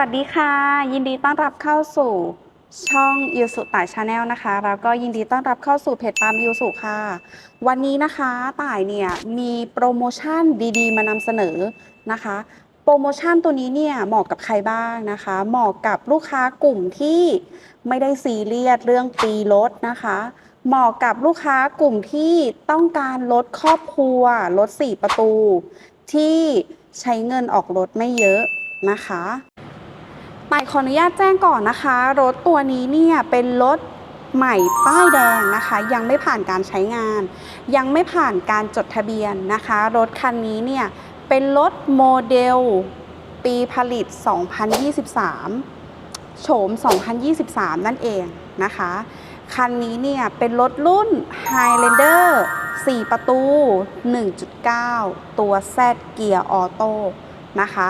สวัสดีค่ะ ยินดีต้อนรับเข้าสู่ช่องยูสุต่ายชาแนลนะคะ แล้วก็ยินดีต้อนรับเข้าสู่เพจปามยูสุค่ะ วันนี้นะคะต่ายเนี่ยมีโปรโมชั่นดีๆ มานำเสนอนะคะ โปรโมชั่นตัวนี้เนี่ยเหมาะกับใครบ้างนะคะ เหมาะกับลูกค้ากลุ่มที่ไม่ได้ซีเรียสเรื่องปีรถนะคะ เหมาะกับลูกค้ากลุ่มที่ต้องการรถครอบครัวรถ4ประตู ที่ใช้เงินออกรถไม่เยอะนะคะ หมายขออนุญาตแจ้งก่อนนะคะ รถตัวนี้เนี่ยเป็นรถใหม่ป้ายแดงนะคะ ยังไม่ผ่านการใช้งาน ยังไม่ผ่านการจดทะเบียนนะคะ รถคันนี้เนี่ยเป็นรถโมเดลปีผลิต 2023 โฉม 2023 นั่นเองนะคะ คันนี้เนี่ยเป็นรถรุ่น Highlander 4 ประตู 1.9 ตัว Z เกียร์ออโต้ นะคะ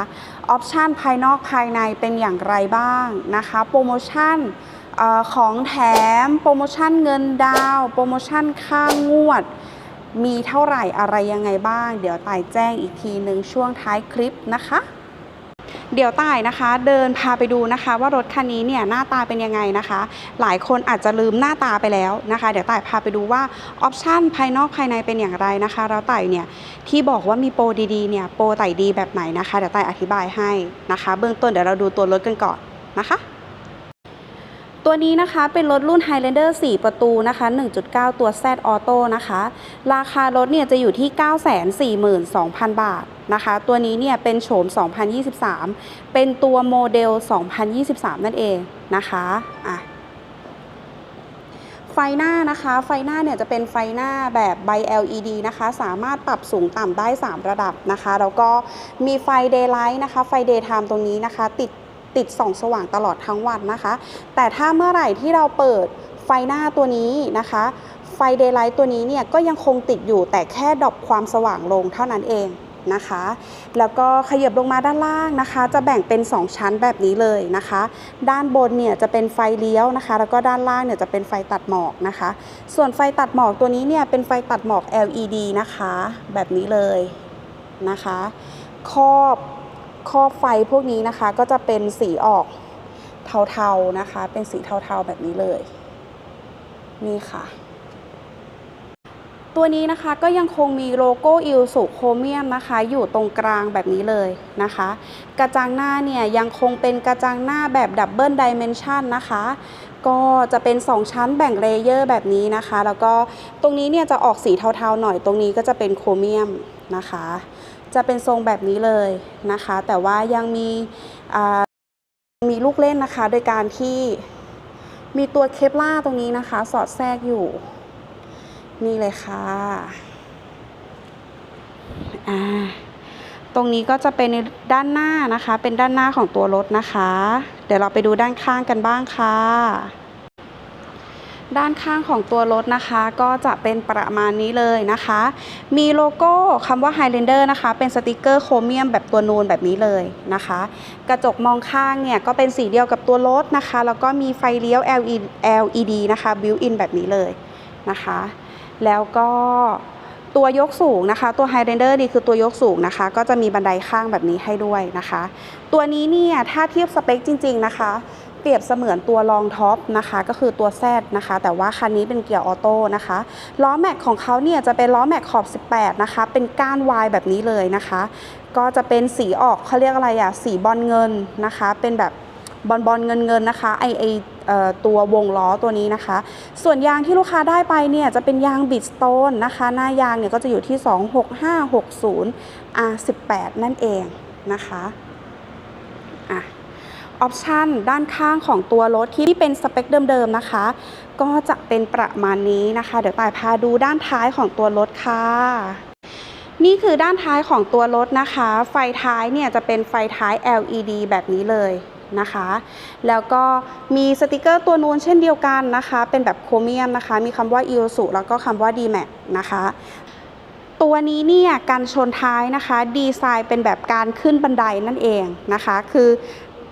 ออปชันภายนอกภายในเป็นอย่างไรบ้างนะคะโปรโมชั่นออของแถมโปรโมชั่นเงินดาวโปรโมชั่นค่างวด มีเท่าไหร่อะไรยังไงบ้าง เดี๋ยวตายแจ้งอีกทีหนึ่งช่วงท้ายคลิปนะคะ เดี๋ยวต้ายนะคะ เดินพาไปดูนะคะว่ารถคันนี้เนี่ยหน้าตาเป็นยังไงนะคะ หลายคนอาจจะลืมหน้าตาไปแล้วนะคะ เดี๋ยวต้ายพาไปดูว่าออปชันภายนอกภายในเป็นอย่างไรนะคะแล้วต้ายเนี่ยที่บอกว่ามีโปรดีๆเนี่ยโปรไต่ดีแบบไหนนะคะเดี๋ยวต้ายอธิบายให้นะคะ เบื้องต้นเดี๋ยวเราดูตัวรถกันก่อนนะคะ ตัวนี้นะคะเป็นรถรุ่น Highlander 4 ประตูนะคะ 1.9 ตัว Z Auto นะคะ ราคารถเนี่ยจะอยู่ที่ 942,000 บาทนะคะ ตัวนี้เนี่ยเป็นโฉม 2023 เป็นตัวโมเดล 2023 นั่นเองนะคะอะไฟหน้านะคะ ไฟหน้าเนี่ยจะเป็นไฟหน้าแบบใบ LED นะคะ สามารถปรับสูงต่ำได้ 3 ระดับนะคะ แล้วก็มีไฟ Daylight นะคะ ไฟ Daytime ตรงนี้นะคะ ติด ติดส่องสว่างตลอดทั้งวันนะคะ แต่ถ้าเมื่อไหร่ที่เราเปิดไฟหน้าตัวนี้นะคะ ไฟเดย์ไลท์ตัวนี้เนี่ยก็ยังคงติดอยู่แต่แค่ดรอปความสว่างลงเท่านั้นเองนะคะ แล้วก็ขยับลงมาด้านล่างนะคะ จะแบ่งเป็น 2 ชั้นแบบนี้เลยนะคะ ด้านบนเนี่ยจะเป็นไฟเลี้ยวนะคะ แล้วก็ด้านล่างเนี่ยจะเป็นไฟตัดหมอกนะคะ ส่วนไฟตัดหมอกตัวนี้เนี่ยเป็นไฟตัดหมอก LED นะคะ แบบนี้เลยนะคะ ครอบ ครอบไฟพวกนี้นะคะ ก็จะเป็นสีออกเทาๆนะคะ เป็นสีเทาๆแบบนี้เลย นี่ค่ะ ตัวนี้นะคะก็ยังคงมีโลโก้อิลสุโครเมียมนะคะ อยู่ตรงกลางแบบนี้เลยนะคะ กระจังหน้าเนี่ยยังคงเป็นกระจังหน้าแบบดับเบิลดิเมนชันนะคะ ก็จะเป็น 2 ชั้นแบ่งเลเยอร์แบบนี้นะคะ แล้วก็ตรงนี้เนี่ยจะออกสีเทาๆหน่อย ตรงนี้ก็จะเป็นโครเมียมนะคะ จะเป็นทรงแบบนี้เลยนะคะ แต่ว่ายังมีมีลูกเล่นนะคะ โดยการที่มีตัวเคปล่าตรงนี้นะคะ สอดแทรกอยู่ นี่เลยค่ะอ่าตรงนี้ก็จะเป็นในด้านหน้านะคะ เป็นด้านหน้าของตัวรถนะคะ เดี๋ยวเราไปดูด้านข้างกันบ้างค่ะ ด้านข้างของตัวรถนะคะ ก็จะเป็นประมาณนี้เลยนะคะ มีโลโก้คำว่า Highlander นะคะ เป็นสติกเกอร์โครเมียมแบบตัวนูนแบบนี้เลยนะคะ กระจกมองข้างเนี่ยก็เป็นสีเดียวกับตัวรถนะคะ แล้วก็มีไฟเลี้ยว LED นะคะ built in แบบนี้เลยนะคะ แล้วก็ตัวยกสูงนะคะ ตัว Highlander นี่คือตัวยกสูงนะคะ ก็จะมีบันไดข้างแบบนี้ให้ด้วยนะคะ ตัวนี้เนี่ยถ้าเทียบสเปคจริง ๆ นะคะ เปรียบเสมือนตัวรองท็อปนะคะก็คือตัว Z นะคะ แต่ว่าคันนี้เป็นเกียร์ออโต้นะคะล้อแม็กของเขาเนี่ยจะเป็นล้อแม็กขอบ 18 นะคะ เป็นก้านวายแบบนี้เลยนะคะ ก็จะเป็นสีออกเขาเรียกอะไรอะสีบอลเงินนะคะ เป็นแบบบอลบอลเงินเงินนะคะไอไอเออตัววงล้อตัวนี้นะคะ ส่วนยางที่ลูกค้าได้ไปเนี่ยจะเป็นยางบิดสโตนนะคะ หน้ายางเนี่ยก็จะอยู่ที่ 26560 R18 นั่นเองนะคะ ออปชันด้านข้างของตัวรถที่เป็นสเปคเดิมๆนะคะ ก็จะเป็นประมาณนี้นะคะ เดี๋ยวต่ายพาดูด้านท้ายของตัวรถค่ะนี่คือด้านท้ายของตัวรถนะคะ ไฟท้ายเนี่ยจะเป็นไฟท้าย LED แบบนี้เลยนะคะ แล้วก็มีสติกเกอร์ตัวนูนเช่นเดียวกันนะคะ เป็นแบบโครเมียมนะคะ มีคำว่า i o s u แล้วก็คำว่า DMAX นะคะ ตัวนี้เนี่ยการชนท้ายนะคะ ดีไซน์เป็นแบบการขึ้นบันไดนั่นเองนะคะ คือ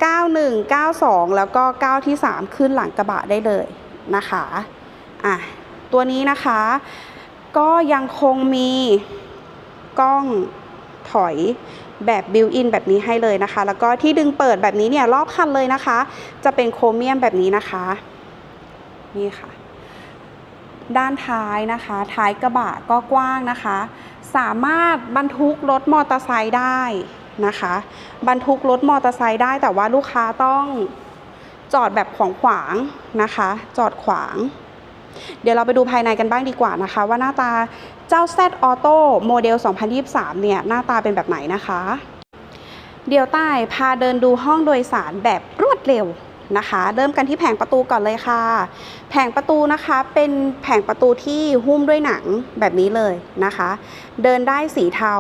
91 92 แล้วก็ 9 ที่ 3 ขึ้นหลังกระบะได้เลยนะคะอะตัวนี้นะคะ ก็ยังคงมีกล้องถอยแบบบิวอินแบบนี้ให้เลยนะคะ แล้วก็ที่ดึงเปิดแบบนี้เนี่ยรอบคันเลยนะคะ จะเป็นโครเมียมแบบนี้นะคะ นี่ค่ะ ด้านท้ายนะคะ ท้ายกระบะก็กว้างนะคะ สามารถบรรทุกรถมอเตอร์ไซค์ได้ นะคะ บรรทุกรถมอเตอร์ไซค์ได้แต่ว่าลูกค้าต้องจอดแบบขวางขวางนะคะ จอดขวาง เดี๋ยวเราไปดูภายในกันบ้างดีกว่านะคะ ว่าหน้าตาเจ้า Z Auto โมเดล 2023 เนี่ย หน้าตาเป็นแบบไหนนะคะ เดี๋ยวใต้พาเดินดูห้องโดยสารแบบรวดเร็วนะคะ เริ่มกันที่แผงประตูก่อนเลยค่ะ แผงประตูนะคะเป็นแผงประตูที่หุ้มด้วยหนังแบบนี้เลยนะคะ เดินได้สีเทา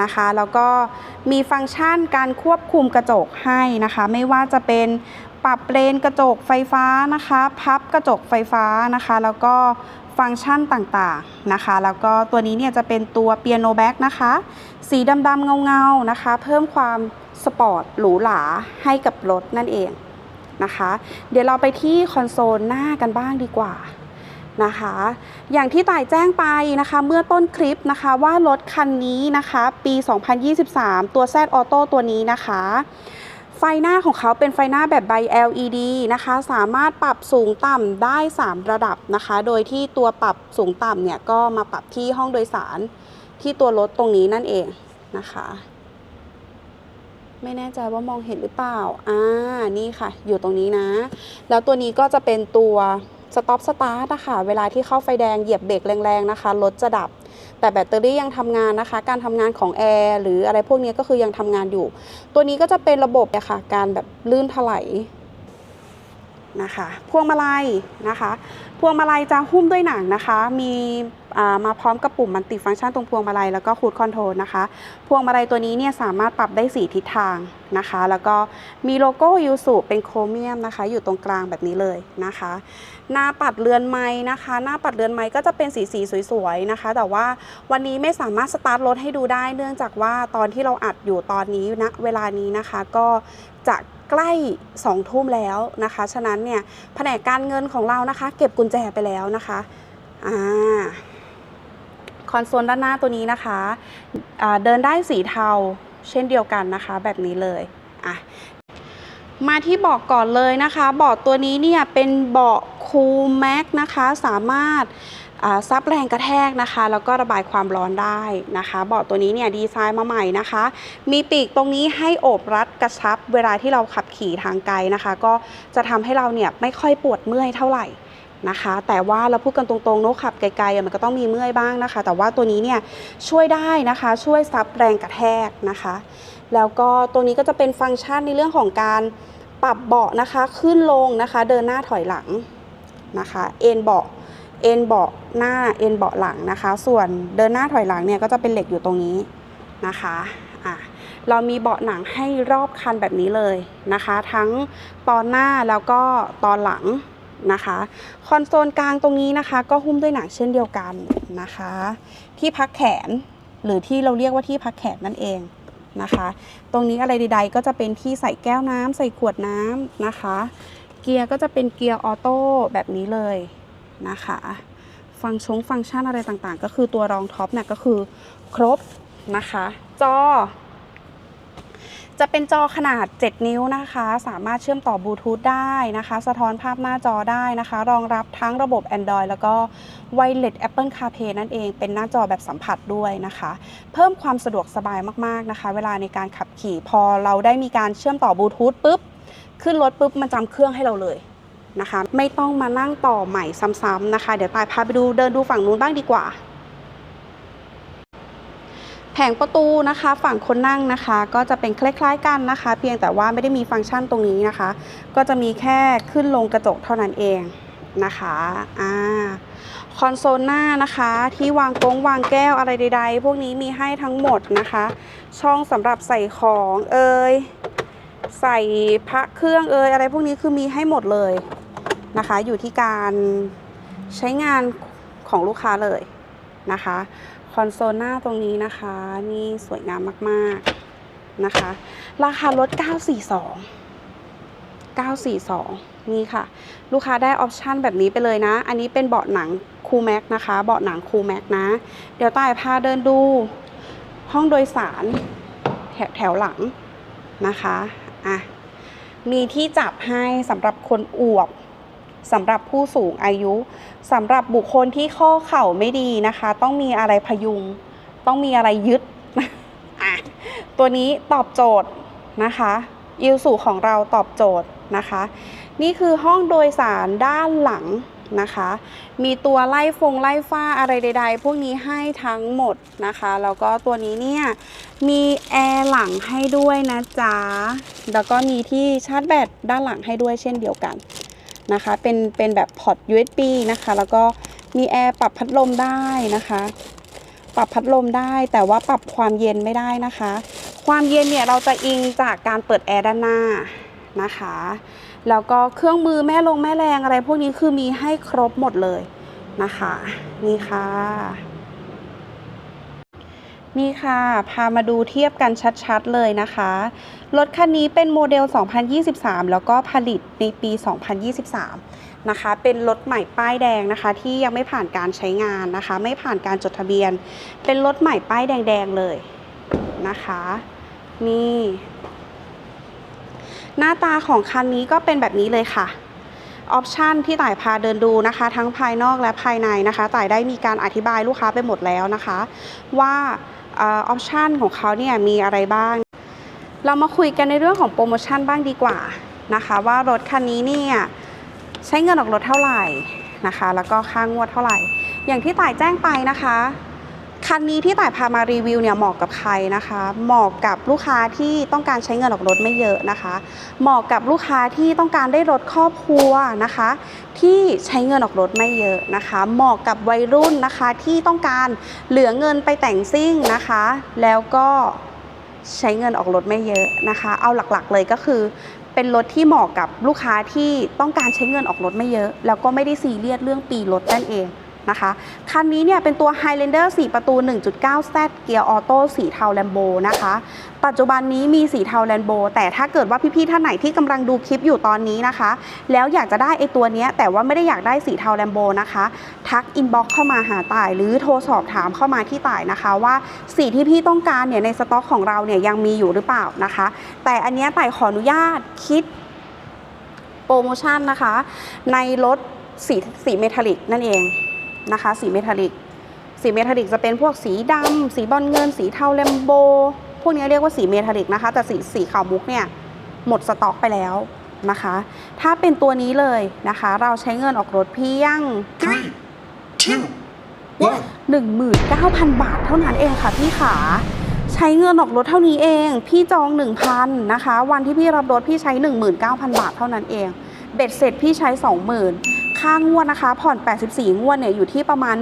นะคะ แล้วก็มีฟังก์ชันการควบคุมกระจกให้นะคะ ไม่ว่าจะเป็นปรับเลนกระจกไฟฟ้านะคะ พับกระจกไฟฟ้านะคะ แล้วก็ฟังก์ชันต่างๆนะคะ แล้วก็ตัวนี้เนี่ยจะเป็นตัวเปียโนแบ็กนะคะ สีดำๆเงาๆนะคะ เพิ่มความสปอร์ตหรูหราให้กับรถนั่นเองนะคะ เดี๋ยวเราไปที่คอนโซลหน้ากันบ้างดีกว่า นะคะ อย่างที่ต่ายแจ้งไปนะคะ เมื่อต้นคลิปนะคะว่ารถคันนี้นะคะ ปี 2023 ตัว Z Auto ตัวนี้นะคะ ไฟหน้าของเขาเป็นไฟหน้าแบบใบ LED นะคะ สามารถปรับสูงต่ำได้ 3 ระดับนะคะ โดยที่ตัวปรับสูงต่ำเนี่ยก็มาปรับที่ห้องโดยสารที่ตัวรถตรงนี้นั่นเองนะคะ ไม่แน่ใจว่ามองเห็นหรือเปล่า อ่า นี่ค่ะ อยู่ตรงนี้นะ แล้วตัวนี้ก็จะเป็นตัว สต็อปสตาร์ทนะคะเวลาที่เข้าไฟแดงเหยียบเบรกแรงๆนะคะรถจะดับ แต่แบตเตอรี่ยังทำงานนะคะ การทำงานของแอร์หรืออะไรพวกนี้ก็คือยังทำงานอยู่ ตัวนี้ก็จะเป็นระบบนะคะการแบบลื่นถลาย นะคะพวงมาลัยนะคะ พวงมาลัยจะหุ้มด้วยหนังนะคะ มีมาพร้อมกับปุ่มมัลติฟังก์ชันตรงพวงมาลัยแล้วก็คูดคอนโทรลนะคะ พวงมาลัยตัวนี้เนี่ยสามารถปรับได้ 4 ทิศทางนะคะ แล้วก็มีโลโก้ยูสุเป็นโครเมียมนะคะ อยู่ตรงกลางแบบนี้เลยนะคะ หน้าปัดเรือนไม้นะคะ หน้าปัดเรือนไม้ก็จะเป็นสีสีสวยๆนะคะ แต่ว่าวันนี้ไม่สามารถสตาร์ทรถให้ดูได้ เนื่องจากว่าตอนที่เราอัดอยู่ตอนนี้ณเวลานี้นะคะ ก็จะ ใกล้2ทุ่มแล้วนะคะ ฉะนั้นเนี่ยแผนกการเงินของเรานะคะ เก็บกุญแจไปแล้วนะคะอ่าคอนโซลด้านหน้าตัวนี้นะคะอ่าเดินได้สีเทาเช่นเดียวกันนะคะ แบบนี้เลยอะมาที่เบาะก่อนเลยนะคะเบาะตัวนี้เนี่ยเป็นเบาะคูลแม็กนะคะ สามารถ ซับแรงกระแทกนะคะ แล้วก็ระบายความร้อนได้นะคะเบาะตัวนี้เนี่ยดีไซน์มาใหม่นะคะ มีปีกตรงนี้ให้โอบรัดกระชับ เวลาที่เราขับขี่ทางไกลนะคะ ก็จะทำให้เราเนี่ยไม่ค่อยปวดเมื่อยเท่าไหร่นะคะ แต่ว่าเราพูดกันตรงๆเนอะขับไกลๆมันก็ต้องมีเมื่อยบ้างนะคะ แต่ว่าตัวนี้เนี่ยช่วยได้นะคะ ช่วยซับแรงกระแทกนะคะ แล้วก็ตัวนี้ก็จะเป็นฟังก์ชันในเรื่องของการปรับเบาะนะคะ ขึ้นลงนะคะ เดินหน้าถอยหลังนะคะ เอ็นเบาะ เอ็นเบาะหน้าเอ็นเบาะหลังนะคะ ส่วนเดินหน้าถอยหลังเนี่ยก็จะเป็นเหล็กอยู่ตรงนี้นะคะอะเรามีเบาะหนังให้รอบคันแบบนี้เลยนะคะ ทั้งตอนหน้าแล้วก็ตอนหลังนะคะคอนโซลกลางตรงนี้นะคะ ก็หุ้มด้วยหนังเช่นเดียวกันนะคะ ที่พักแขนหรือที่เราเรียกว่าที่พักแขนนั่นเองนะคะ ตรงนี้อะไรใดๆ ก็จะเป็นที่ใส่แก้วน้ำใส่ขวดน้ำนะคะ เกียร์ก็จะเป็นเกียร์ออโต้แบบนี้เลย นะคะ ฟังชงฟังก์ชันอะไรต่างๆ ก็คือตัวรองท็อปเนี่ยก็คือครบนะคะ จอ จะเป็นจอขนาด 7 นิ้วนะคะ สามารถเชื่อมต่อบลูทูธได้นะคะ สะท้อนภาพหน้าจอได้นะคะ รองรับทั้งระบบ Android แล้วก็ Wireless Apple CarPlay นั่นเอง เป็นหน้าจอแบบสัมผัสด้วยนะคะ เพิ่มความสะดวกสบายมากๆนะคะ เวลาในการขับขี่พอเราได้มีการเชื่อมต่อบลูทูธปุ๊บ ขึ้นรถปุ๊บมันจำเครื่องให้เราเลย นะคะ ไม่ต้องมานั่งต่อใหม่ซ้ำๆนะคะ เดี๋ยวตายพาไปดูเดินดูฝั่งนู้นบ้างดีกว่า แผงประตูนะคะ ฝั่งคนนั่งนะคะ ก็จะเป็นคล้ายๆกันนะคะ เพียงแต่ว่าไม่ได้มีฟังก์ชันตรงนี้นะคะ ก็จะมีแค่ขึ้นลงกระจกเท่านั้นเองนะคะอ่าคอนโซลหน้านะคะ ที่วางกงวางแก้วอะไรใด ๆ พวกนี้มีให้ทั้งหมดนะคะ ช่องสำหรับใส่ของเอ่ยใส่พระเครื่องเอ่ยอะไรพวกนี้คือมีให้หมดเลย นะคะ อยู่ที่การใช้งานของลูกค้าเลยนะคะคอนโซลหน้าตรงนี้นะคะนี่สวยงามมากๆนะคะ ราคารถ 942 942 นี่ค่ะ ลูกค้าได้ออปชันแบบนี้ไปเลยนะ อันนี้เป็นเบาะหนังคูแม็กนะคะ เบาะหนังคูแม็กนะ เดี๋ยวต่ายพาเดินดู ห้องโดยสารแถวแถวหลังนะคะ อะ มีที่จับให้สำหรับคนอวบ สำหรับผู้สูงอายุสำหรับบุคคลที่ข้อเข่าไม่ดีนะคะ ต้องมีอะไรพยุง ต้องมีอะไรยึดตัวนี้ตอบโจทย์นะคะอิลสูของเราตอบโจทย์นะคะ นี่คือห้องโดยสารด้านหลังนะคะ มีตัวไล่ฟงไล่ฟ้าอะไรใด ๆ พวกนี้ให้ทั้งหมดนะคะ แล้วก็ตัวนี้เนี่ยมีแอร์หลังให้ด้วยนะจ๊ะ แล้วก็มีที่ชาร์จแบตด้านหลังให้ด้วยเช่นเดียวกัน นะคะ เป็นเป็นแบบพอร์ต USB นะคะ แล้วก็มีแอร์ปรับพัดลมได้นะคะ ปรับพัดลมได้ แต่ว่าปรับความเย็นไม่ได้นะคะ ความเย็นเนี่ยเราจะอิงจากการเปิดแอร์ด้านหน้านะคะ แล้วก็เครื่องมือแม่ลงแม่แรงอะไรพวกนี้คือมีให้ครบหมดเลยนะคะ นี่ค่ะ นี่ค่ะ พามาดูเทียบกันชัดๆเลยนะคะ รถคันนี้เป็นโมเดล 2023 แล้วก็ผลิตในปี 2023 นะคะ เป็นรถใหม่ป้ายแดงนะคะ ที่ยังไม่ผ่านการใช้งานนะคะ ไม่ผ่านการจดทะเบียน เป็นรถใหม่ป้ายแดงๆเลยนะคะ นี่ หน้าตาของคันนี้ก็เป็นแบบนี้เลยค่ะออปชันที่ต่ายพาเดินดูนะคะ ทั้งภายนอกและภายในนะคะต่ายได้มีการอธิบายลูกค้าไปหมดแล้วนะคะ ว่า ออปชันของเขาเนี่ยมีอะไรบ้าง เรามาคุยกันในเรื่องของโปรโมชั่นบ้างดีกว่านะคะว่ารถคันนี้เนี่ยใช้เงินออกรถเท่าไหร่นะคะ แล้วก็ค่างวดเท่าไหร่ อย่างที่ต่ายแจ้งไปนะคะ คันนี้ที่ต่ายพามารีวิวเนี่ยเหมาะกับใครนะคะ เหมาะกับลูกค้าที่ต้องการใช้เงินออกรถไม่เยอะนะคะ เหมาะกับลูกค้าที่ต้องการได้รถครอบครัวนะคะ ที่ใช้เงินออกรถไม่เยอะนะคะ เหมาะกับวัยรุ่นนะคะที่ต้องการเหลือเงินไปแต่งซิ่งนะคะ แล้วก็ใช้เงินออกรถไม่เยอะนะคะ เอาหลักๆเลยก็คือเป็นรถที่เหมาะกับลูกค้าที่ต้องการใช้เงินออกรถไม่เยอะ แล้วก็ไม่ได้ซีเรียสเรื่องปีรถนั่นเอง นะคะ คันนี้เนี่ยเป็นตัว Highlander 4 ประตู 1.9Z เกียร์ออโต้สีเทาแลมโบนะคะ ปัจจุบันนี้มีสีเทาแลมโบแต่ถ้าเกิดว่าพี่ๆท่านไหนที่กำลังดูคลิปอยู่ตอนนี้นะคะ แล้วอยากจะได้ไอตัวนี้แต่ว่าไม่ได้อยากได้สีเทาแลมโบนะคะ ทักอินบ็อกเข้ามาหาต่าย หรือโทรสอบถามเข้ามาที่ต่ายนะคะ ว่าสีที่พี่ต้องการเนี่ยในสต็อกของเราเนี่ยยังมีอยู่หรือเปล่านะคะ แต่อันนี้ต่ายขออนุญาตคิดโปรโมชั่นนะคะ ในรถสีสีเมทัลลิกนั่นเอง นะคะ สีเมทัลลิก สีเมทัลลิกจะเป็นพวกสีดำสีบอลเงิน สีเทาแลมโบ พวกนี้เรียกว่าสีเมทัลลิกนะคะ แต่สีสีขาวมุกเนี่ยหมดสต็อกไปแล้วนะคะ ถ้าเป็นตัวนี้เลยนะคะ เราใช้เงินออกรถเพียง Three, two, one. 19,000 บาทเท่านั้นเองค่ะพี่ขาใช้เงินออกรถเท่านี้เอง พี่จอง 1,000นะคะ วันที่พี่รับรถพี่ใช้ 19,000 บาทเท่านั้นเอง เบ็ดเสร็จพี่ใช้ 20,000 ค่างวดนะคะ ผ่อน 84 งวดเนี่ยอยู่ที่ประมาณ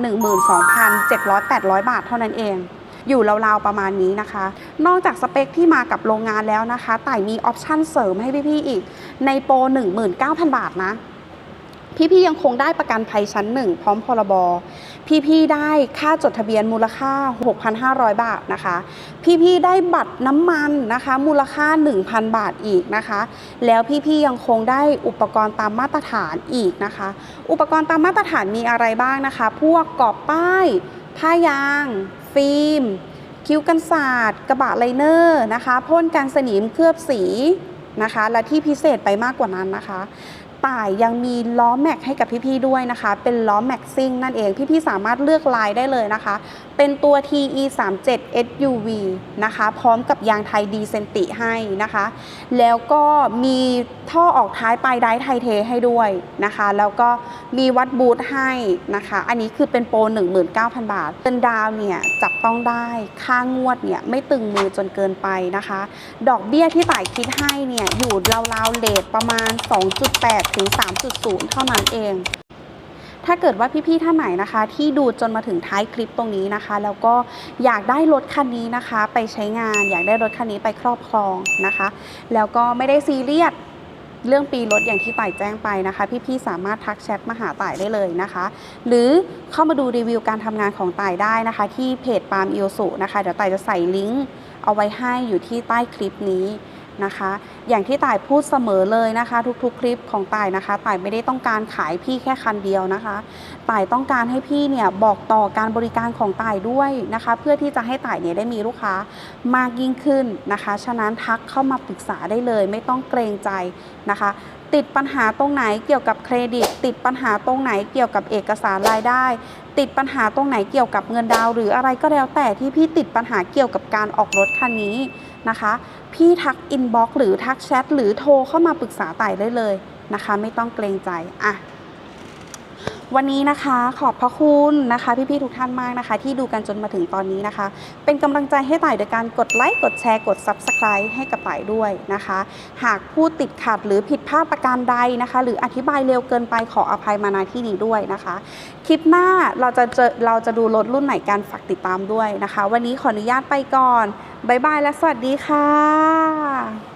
12,700 800 บาทเท่านั้นเอง อยู่ราวๆประมาณนี้นะคะ นอกจากสเปคที่มากับโรงงานแล้วนะคะต่มีออปชั่นเสริมให้พี่ๆอีก ในโปร 19,000 บาทนะ พี่ๆยังคงได้ประกันภัยชั้นหนึ่งพร้อมพรบ พี่ๆได้ค่าจดทะเบียนมูลค่า 6,500 บาทนะคะ พี่ๆได้บัตรน้ำมันนะคะ มูลค่า 1,000 บาทอีกนะคะ แล้วพี่ๆยังคงได้อุปกรณ์ตามมาตรฐานอีกนะคะ อุปกรณ์ตามมาตรฐานมีอะไรบ้างนะคะ พวกกรอบป้าย ผ้ายาง ฟิล์ม คิ้วกันศาสตร์กระบะไลเนอร์นะคะพ่นกันสนิมเคลือบสีนะคะ และที่พิเศษไปมากกว่านั้นนะคะ ต่ายยังมีล้อแม็กให้กับพี่ๆด้วยนะคะ เป็นล้อแม็กซิ่งนั่นเอง พี่ๆสามารถเลือกลายได้เลยนะคะ เป็นตัว TE 3 7 SUV นะคะ พร้อมกับยางไทยดีเซนติให้นะคะ แล้วก็มี ท่อออกท้ายปลายไดร์ไทเทให้ด้วยนะคะ แล้วก็มีวัดบูทให้นะคะ อันนี้คือเป็นโปร 19,000 บาทเงินดาวเนี่ยจับต้องได้ค่างวดเนี่ยไม่ตึงมือจนเกินไปนะคะ ดอกเบี้ยที่ต่ายคิดให้เนี่ยอยู่ราวๆเลทประมาณ 2.8 ถึง 3.0 เท่านั้นเองถ้าเกิดว่าพี่ๆท่านไหนนะคะ ที่ดูจนมาถึงท้ายคลิปตรงนี้นะคะ แล้วก็อยากได้รถคันนี้นะคะ ไปใช้งาน อยากได้รถคันนี้ไปครอบครองนะคะ แล้วก็ไม่ได้ซีเรียส เรื่องปีรถอย่างที่ต่ายแจ้งไปนะคะ พี่ๆสามารถทักแชทมาหาต่ายได้เลยนะคะ หรือเข้ามาดูรีวิวการทำงานของต่ายได้นะคะ ที่เพจปาล์มอิโอสุนะคะเดี๋ยวต่ายจะใส่ลิงก์เอาไว้ให้อยู่ที่ใต้คลิปนี้ นะคะ อย่างที่ต่ายพูดเสมอเลยนะคะ ทุกๆ คลิปของต่ายนะคะต่ายไม่ได้ต้องการขายพี่แค่คันเดียวนะคะต่ายต้องการให้พี่เนี่ยบอกต่อการบริการของต่ายด้วยนะคะ เพื่อที่จะให้ต่ายเนี่ยได้มีลูกค้ามากยิ่งขึ้นนะคะ ฉะนั้นทักเข้ามาปรึกษาได้เลย ไม่ต้องเกรงใจนะคะ ติดปัญหาตรงไหนเกี่ยวกับเครดิต ติดปัญหาตรงไหนเกี่ยวกับเอกสารรายได้ ติดปัญหาตรงไหนเกี่ยวกับเงินดาว หรืออะไรก็แล้วแต่ที่พี่ติดปัญหาเกี่ยวกับการออกรถคันนี้ นะคะ พี่ทักอินบ็อกซ์หรือทักแชทหรือโทรเข้ามาปรึกษาไต่ได้เลยนะคะ ไม่ต้องเกรงใจอะวันนี้นะคะขอบพระคุณนะคะ พี่ๆทุกท่านมากนะคะ ที่ดูกันจนมาถึงตอนนี้นะคะ เป็นกำลังใจให้ต่ายโดยการกดไลค์กดแชร์กด Subscribe ให้กับต่ายด้วยนะคะ หากพูดติดขัดหรือผิดพลาดประการใดนะคะ หรืออธิบายเร็วเกินไปขออภัยมาณที่นี้ด้วยนะคะ คลิปหน้าเราจะเจอเราจะดูรถรุ่นไหนกันฝากติดตามด้วยนะคะ วันนี้ขออนุญาตไปก่อน บ๊ายบายและสวัสดีค่ะ